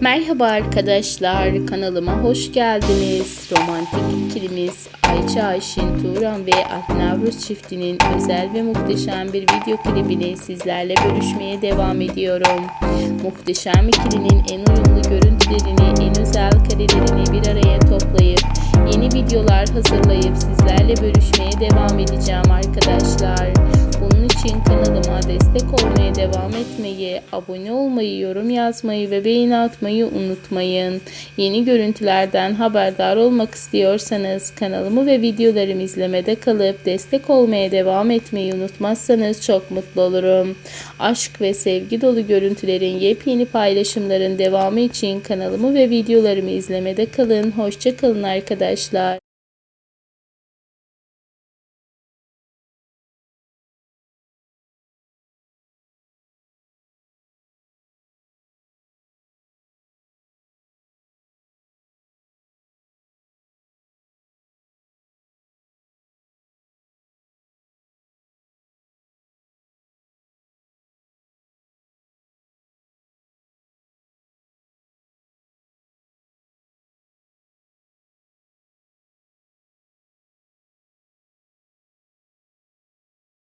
Merhaba arkadaşlar, kanalıma hoş geldiniz. Romantik ikilimiz Ayça Ayşin Turan ve Aknavruz çiftinin özel ve muhteşem bir video klibini sizlerle bölüşmeye devam ediyorum. Muhteşem ikilinin en uyumlu görüntülerini, en özel karelerini bir araya toplayıp yeni videolar hazırlayıp sizlerle bölüşmeye devam edeceğim arkadaşlar. Olmaya devam etmeyi, abone olmayı, yorum yazmayı ve beğeni atmayı unutmayın. Yeni görüntülerden haberdar olmak istiyorsanız kanalımı ve videolarımı izlemede kalıp destek olmaya devam etmeyi unutmazsanız çok mutlu olurum. Aşk ve sevgi dolu görüntülerin yepyeni paylaşımların devamı için kanalımı ve videolarımı izlemede kalın. Hoşça kalın arkadaşlar.